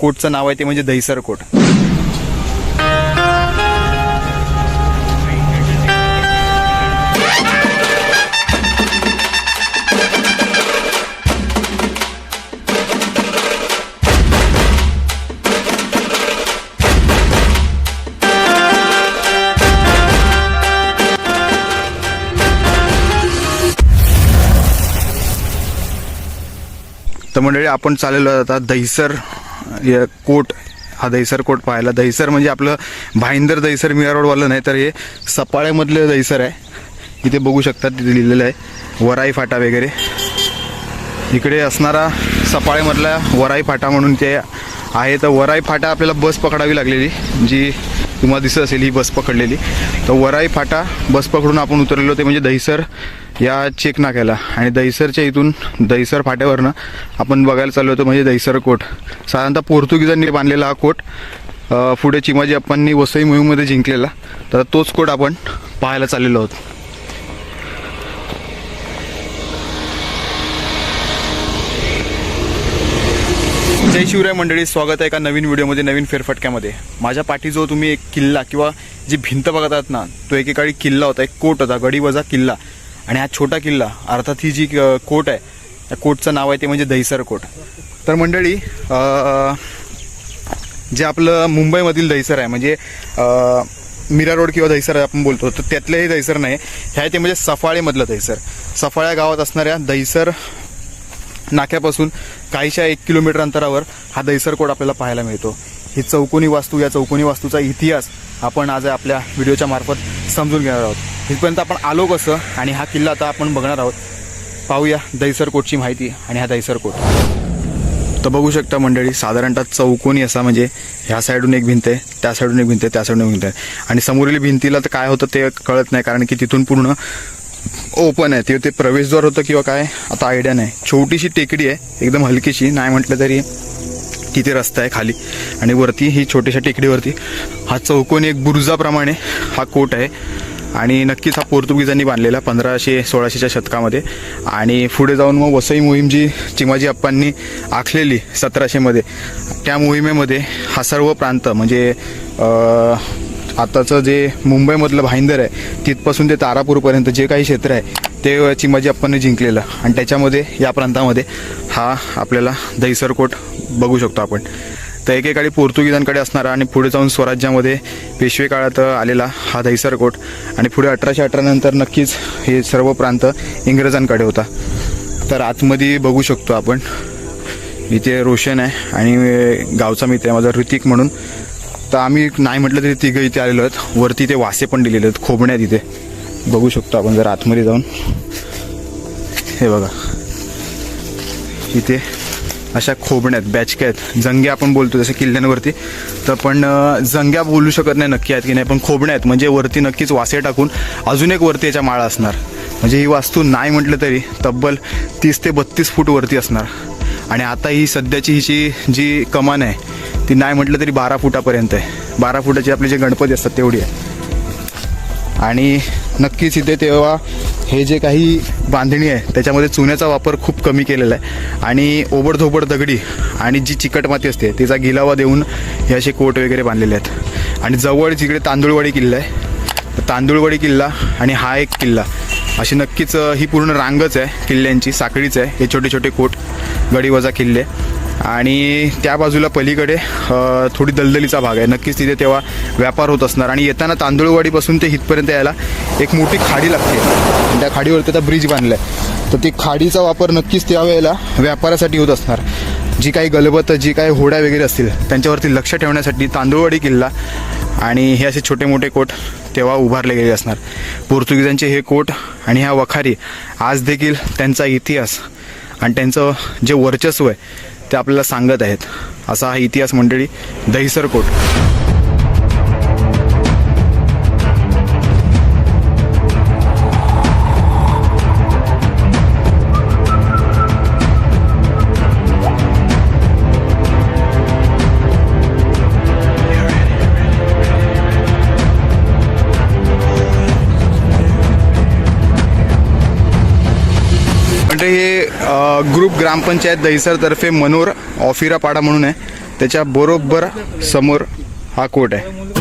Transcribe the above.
कोटचं नाव आहे ते म्हणजे दहिसर कोट. तर मंडळी आपण चाललेलो जातात आता दहिसर या कोट हा दहिसर कोट पाहायला. दहिसर म्हणजे आपलं भाईंदर दहिसर मीरा रोडवालं नाही तर हे सपाळ्यामधलं दहिसर आहे. इथे बघू शकतात तिथे लिहिलेलं आहे वराई फाटा वगैरे. इकडे असणारा सपाळेमधला वराई फाटा म्हणून ते आहे. तर वराई फाटा आपल्याला बस पकडावी लागलेली जी तुम्हाला दिसत असेल ही बस पकडलेली. तर वराई फाटा बस पकडून आपण उतरलेलो ते म्हणजे दहिसर या चेक नाक्याला आणि दहिसरच्या इथून दहिसर फाट्यावरनं आपण बघायला चाललो होतो म्हणजे दहिसर कोट. साधारणतः पोर्तुगीजांनी बांधलेला हा कोट. पुढे चिमाजी अप्पांनी वसई मोहीममध्ये जिंकलेला. तर तोच कोट आपण पाहायला चाललेलो आहोत. जय शिवराय मंडळी स्वागत आहे एका नवीन व्हिडिओमध्ये नवीन फेरफटक्यामध्ये. माझ्या पाठी जो तुम्ही एक किल्ला किंवा जी भिंत बघत आहात ना तो एकेकाळी किल्ला होता एक कोट होता गडीवजा किल्ला. आणि हा छोटा किल्ला अर्थात ही जी कोट आहे त्या कोटचं नाव आहे ते म्हणजे दहिसर कोट. तर मंडळी जे आपलं मुंबईमधील दहिसर आहे म्हणजे मीरा रोड किंवा दहिसर आपण बोलतो तर त्यातलंही दहिसर नाही. ह्या आहे ते म्हणजे सफाळेमधलं दहिसर. सफाळ्या गावात असणाऱ्या दहिसर नाक्यापासून काहीशा एक किलोमीटर अंतरावर हा दहिसरकोड आपल्याला पाहायला मिळतो. ही चौकोनी वास्तू या चौकोनी वास्तूचा इतिहास आपण आज आपल्या व्हिडिओच्या मार्फत समजून घेणार आहोत. इथपर्यंत आपण आलो कसं आणि हा किल्ला आता आपण बघणार आहोत. पाहूया दहिसरकोटची माहिती आणि हा दहिसरकोट तर बघू शकता मंडळी साधारणतः चौकोनी असा म्हणजे ह्या साईडून एक भिंत आहे त्या साईडून एक भिंत आहे त्या साईडून एक भिंत आहे. आणि समोरील भिंतीला तर काय होतं ते कळत नाही कारण की तिथून पूर्ण ओपन आहे. ते ते प्रवेशद्वार होतं किंवा काय? आता आयडिया नाही. छोटीशी टेकडी आहे. एकदम हलकीशी. नाही म्हटलं तरी तिथे रस्ता आहे खाली. आणि वरती ही छोट्याशा टेकडीवरती हा चौकोनी एक बुरुजाप्रमाणे हा कोट आहे. आणि नक्कीच हा पोर्तुगीजांनी बांधलेला पंधराशे सोळाशेच्या शतकामध्ये. आणि पुढे जाऊन मग वसई मोहीम जी चिमाजी अप्पांनी आखलेली सतराशेमध्ये. त्या मोहिमेमध्ये हा सर्व प्रांत म्हणजे आताचं जे मुंबईमधलं भाईंदर आहे तिथपासून ते तारापूरपर्यंत जे काही क्षेत्र आहे ते चिमाजी अप्पांनी जिंकलेलं. आणि त्याच्यामध्ये या प्रांतामध्ये हा आपल्याला दहिसरकोट बघू शकतो आपण. तर एकेकाळी पोर्तुगीजांकडे असणारा आणि पुढे जाऊन स्वराज्यामध्ये पेशवे काळात आलेला हा दहिसरकोट आणि पुढे अठराशे अठरा नंतर नक्कीच हे सर्व प्रांत इंग्रजांकडे होता. तर आतमध्ये बघू शकतो आपण. इथे रोशन आहे आणि गावचा मित्र आहे माझा ऋतिक म्हणून. तर आम्ही नाही म्हटलं तरी तिघं इथे आलेलो आहेत. वरती ते वासे पण दिलेले आहेत. खोबण्यात इथे. बघू शकतो आपण जर आतमध्ये जाऊन. हे बघा. इथे अशा खोबण्यात बॅचक्या आहेत. जंग्या आपण बोलतो जसं किल्ल्यांवरती. तर पण जंग्या बोलू शकत नाही नक्की आहेत की नाही. पण खोबण्या आहेत. म्हणजे वरती नक्कीच वासे टाकून अजून एक वरती याच्या माळा असणार. म्हणजे ही वास्तू नाही म्हटलं तरी तब्बल तीस ते बत्तीस फूट वरती असणार. आणि आता ही सध्याची हिची जी कमान आहे ती नाही म्हटलं तरी बारा फुटापर्यंत आहे. बारा फुटाचे आपले जे गणपती असतात तेवढी आहे. आणि नक्कीच इथे तेव्हा हे जे काही बांधणी आहे त्याच्यामध्ये चुन्याचा वापर खूप कमी केलेला आहे. आणि ओबडधोबड दगडी आणि जी चिकट माती असते तिचा गिलावा देऊन हे असे कोट वगैरे बांधलेले आहेत. आणि जवळ जिकडे तांदूळवाडी किल्ला आहे तर तांदूळवाडी किल्ला आणि हा एक किल्ला. अशी नक्कीच ही पूर्ण रांगच आहे किल्ल्यांची साखळीच आहे. हे छोटे छोटे कोट गडीवजा किल्ले. आणि त्या बाजूला पलीकडे थोडी दलदलीचा भाग आहे. नक्कीच तिथे तेव्हा व्यापार होत असणार. आणि येताना तांदूळवाडीपासून ते इथपर्यंत यायला एक मोठी खाडी लागते. आणि त्या खाडीवरती आता ब्रिज बांधला आहे तर ती खाडीचा वापर नक्कीच त्यावेळेला व्यापारासाठी होत असणार. जी काही गलबत जी काही होड्या वगैरे असतील त्यांच्यावरती लक्ष ठेवण्यासाठी तांदूळवाडी किल्ला आणि हे असे छोटे मोठे कोट तेव्हा उभारले गेले असणार. पोर्तुगीजांचे हे कोट आणि ह्या वखारी आज देखील त्यांचा इतिहास आणि त्यांचं जे वर्चस्व आहे ते आपल्याला सांगत आहेत. असा हा इतिहास मंडळी दहिसरकोट हे ग्रुप ग्रामपंचायत दहिसरतर्फे मनोर ऑफिरापाडा म्हणून आहे. त्याच्या बरोबर समोर हा कोट आहे.